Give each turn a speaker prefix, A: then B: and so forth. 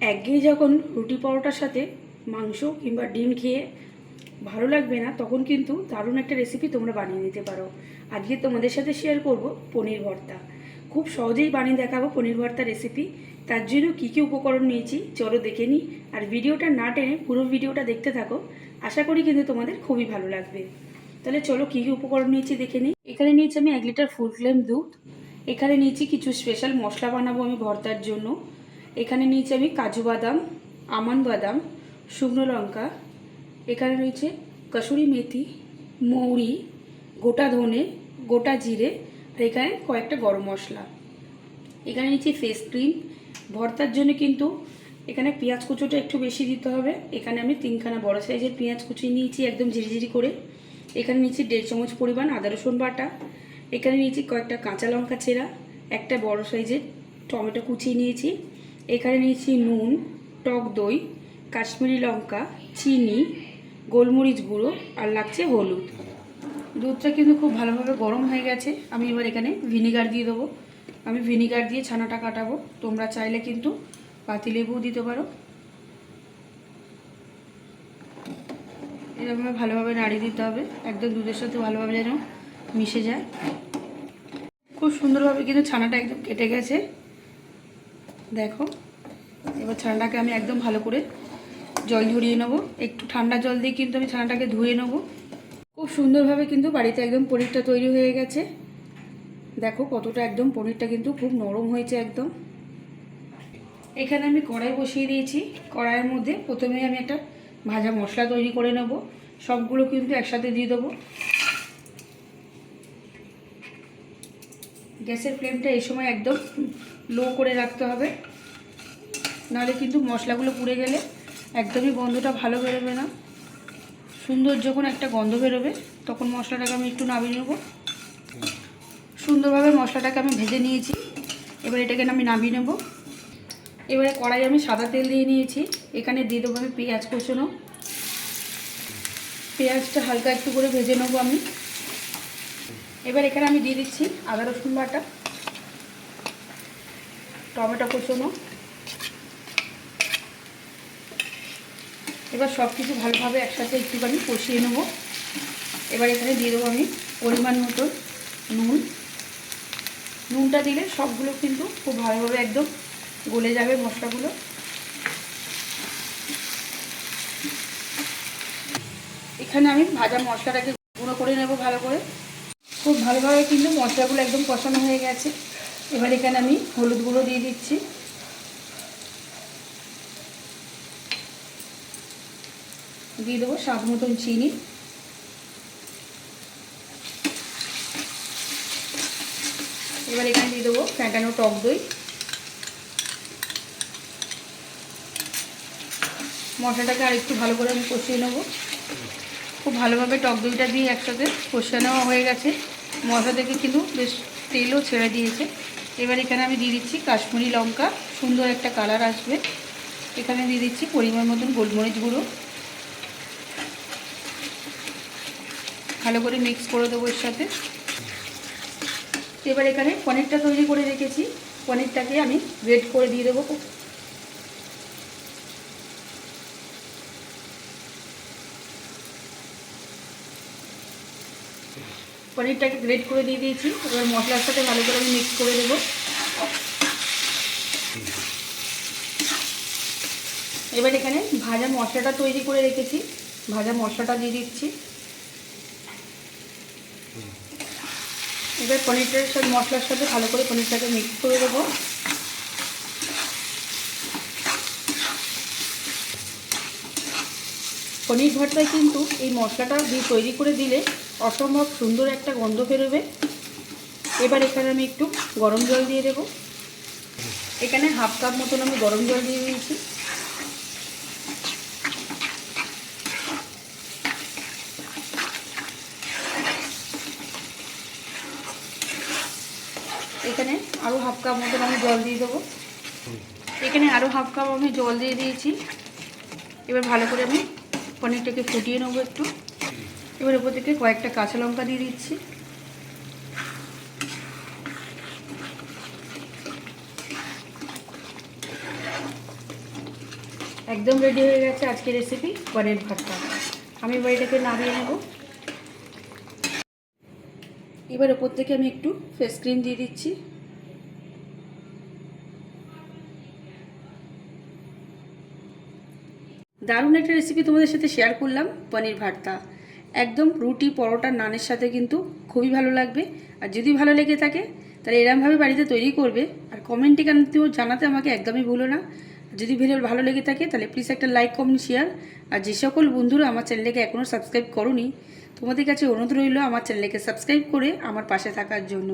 A: একঘেয়ে যখন রুটি পরোটার সাথে মাংস কিংবা ডিম খেয়ে ভালো লাগবে না, তখন কিন্তু দারুণ একটা রেসিপি তোমরা বানিয়ে নিতে পারো। আজকে তোমাদের সাথে শেয়ার করব পনির ভর্তা। খুব সহজেই বানিয়ে দেখাবো পনির ভর্তা রেসিপি তার জন্য কী কী উপকরণ নিয়েছি, চলো দেখে নিই। আর ভিডিওটা না টেনে পুরো ভিডিওটা দেখতে থাকো। আশা করি কিন্তু তোমাদের খুবই ভালো লাগবে। তাহলে চলো কী কী উপকরণ নিয়েছি দেখে নিই। এখানে নিয়েছি আমি এক লিটার ফুল ফ্লেম দুধ। এখানে নিয়েছি কিছু স্পেশাল মশলা বানাবো আমি ভর্তার জন্য। এখানে নিয়েছি আমি কাজু বাদাম আমন্ড বাদাম, শুকনো লঙ্কা। এখানে রয়েছে কসুরি মেথি, মৌরি, গোটা ধনে, গোটা জিরে আর এখানে কয়েকটা গরম মশলা। এখানে নিচ্ছি ফেস ক্রিম ভর্তার জন্য কিন্তু এখানে পেঁয়াজ কুচোটা একটু বেশি দিতে হবে। এখানে আমি তিনখানা বড় সাইজের পেঁয়াজ কুচি নিয়েছি একদম ঝিরিঝিরি করে। এখানে নিচ্ছি দেড় চামচ পরিমাণ আদা রসুন বাটা। এখানে নিয়েছি কয়েকটা কাঁচা লঙ্কা চেরা একটা বড় সাইজের টমেটো কুচিয়ে নিয়েছি। এখানে নিয়েছি নুন, টক দই, কাশ্মীরি লঙ্কা, চিনি, গোলমরিচ গুঁড়ো আর লাগছে হলুদ। দুধটা কিন্তু খুব ভালোভাবে গরম হয়ে গেছে। আমি এবার এখানে ভিনিগার দিয়ে দেবো। আমি ভিনিগার দিয়ে ছানাটা কাটাবো। তোমরা চাইলে কিন্তু পাতিলেবুও দিতে পারো। এরকমভাবে ভালোভাবে নাড়িয়ে দিতে হবে। একদম দুধের সাথে ভালোভাবে যেন মিশে যায়। খুব সুন্দরভাবে কিন্তু ছানাটা একদম কেটে গেছে। দেখো, এবার ছানাটাকে আমি একদম ভালো করে জল ঝরিয়ে নেব। একটু ঠান্ডা জল দিয়ে কিন্তু আমি ছানাটাকে ধুয়ে নেব। খুব সুন্দরভাবে কিন্তু বাড়িতে একদম পনিরটা তৈরি হয়ে গেছে। দেখো কতটা একদম পনিরটা কিন্তু খুব নরম হয়েছে একদম। এখানে আমি কড়াই বসিয়ে দিয়েছি। কড়াইয়ের মধ্যে প্রথমে আমি একটা ভাজা মশলা তৈরি করে নেব। সবগুলো কিন্তু একসাথে দিয়ে দেবো। গ্যাসের ফ্লেমটা এই সময় একদম লো করে রাখতে হবে। নাহলে কিন্তু মশলাগুলো পুড়ে গেলে একদমই গন্ধটা ভালো বেরোবে না। সুন্দর যখন একটা গন্ধ বেরোবে, তখন মশলাটাকে আমি একটু নামিয়ে নেব। সুন্দরভাবে মশলাটাকে আমি ভেজে নিয়েছি। এবার এটাকে আমি নামিয়ে নেব। এবারে কড়াই আমি সাদা তেল দিয়ে নিয়েছি। এখানে দিয়ে দেবো আমি পেঁয়াজ কষানো পেঁয়াজটা হালকা একটু করে ভেজে নেব আমি। এবার এখানে আমি দিয়ে দিচ্ছি আদা রসুন বাটা, টমেটো কষানো এবার সব কিছু ভালোভাবে একসাথে একটুখানি কষিয়ে নেব। এবার এখানে দিয়ে দেবো আমি পরিমাণ মতো নুন। নুনটা দিলে সবগুলো কিন্তু খুব ভালোভাবে একদম গলে যাবে মশলাগুলো। এখানে আমি ভাজা মশলাটাকে গুঁড়ো করে নেব ভালো করে। খুব ভালোভাবে কিন্তু মশলাগুলো একদম কষানো হয়ে গেছে। এবার এখানে আমি হলুদ গুঁড়ো দিয়ে দিচ্ছি। দিয়ে দেবো স্বাদ মতন চিনি। এবার এখানে দিয়ে দেবো ফ্যাটানো টক দই। মশলাটাকে আর একটু ভালো করে আমি কষিয়ে নেব। খুব ভালোভাবে টক দইটা দিয়ে একসাথে কষে নেওয়া হয়ে গেছে। মশলা থেকে কিন্তু বেশ তেলও ছেড়ে দিয়েছে। এবার এখানে আমি দিয়ে দিচ্ছি কাশ্মীরি লঙ্কা। সুন্দর একটা কালার আসবে। এখানে দিয়ে দিচ্ছি পরিমাণ মতন গোলমরিচ গুঁড়ো। ভালো করে মিক্স করে দেবো এর সাথে। এবার এখানে পনিরটা তৈরি করে রেখেছি। পনিরটাকে আমি গ্রেড করে দিয়ে দেবো পনিরটাকে গ্রেড করে দিয়ে দিয়েছি। এবার মশলার সাথে ভালো করে আমি মিক্স করে দেবো। এবার এখানে ভাজা মশলাটা তৈরি করে রেখেছি। ভাজা মশলাটা দিয়ে দিচ্ছি। এবার পনিরটার সাথে, মশলার সাথে ভালো করে পনিরটাকে মিক্স করে দেবো। পনির ভর্তায় কিন্তু এই মশলাটা দিয়ে তৈরি করে দিলে অসম্ভব সুন্দর একটা গন্ধ বেরোবে। এবার এখানে আমি একটু গরম জল দিয়ে দেবো। এখানে হাফ কাপ মতন আমি গরম জল দিয়ে দিয়েছি। এখানে আরও হাফ কাপ মতন আমি জল দিয়ে দেবো। এখানে আরও হাফ কাপ আমি জল দিয়ে দিয়েছি। এবার ভালো করে আমি পনিরটাকে ফুটিয়ে নেব একটু। এবার ওপর থেকে কয়েকটা কাঁচা লঙ্কা দিয়ে দিচ্ছি। একদম রেডি হয়ে গেছে আজকের রেসিপি পনির ভর্তা। আমি বাড়িটাকে নামিয়ে নেব। এবার ওপর থেকে আমি একটু ফেস ক্রিম দিয়ে দিচ্ছি। দারুণ একটা রেসিপি তোমাদের সাথে শেয়ার করলাম, পনির ভর্তা। একদম রুটি, পরোটা, নানের সাথে কিন্তু খুবই ভালো লাগবে। আর যদি ভালো লেগে থাকে, তাহলে এরমভাবে বাড়িতে তৈরি করবে। আর কমেন্টে কিন্তু জানাতে আমাকে একদমই ভুলো না। যদি ভিডিও ভালো লেগে থাকে, তাহলে প্লিজ একটা লাইক কমেন্ট শেয়ার আর যে সকল বন্ধুরা আমার চ্যানেলটাকে এখনও সাবস্ক্রাইব করনি, তোমাদের কাছে অনুরোধ রইল আমার চ্যানেলকে সাবস্ক্রাইব করে আমার পাশে থাকার জন্য।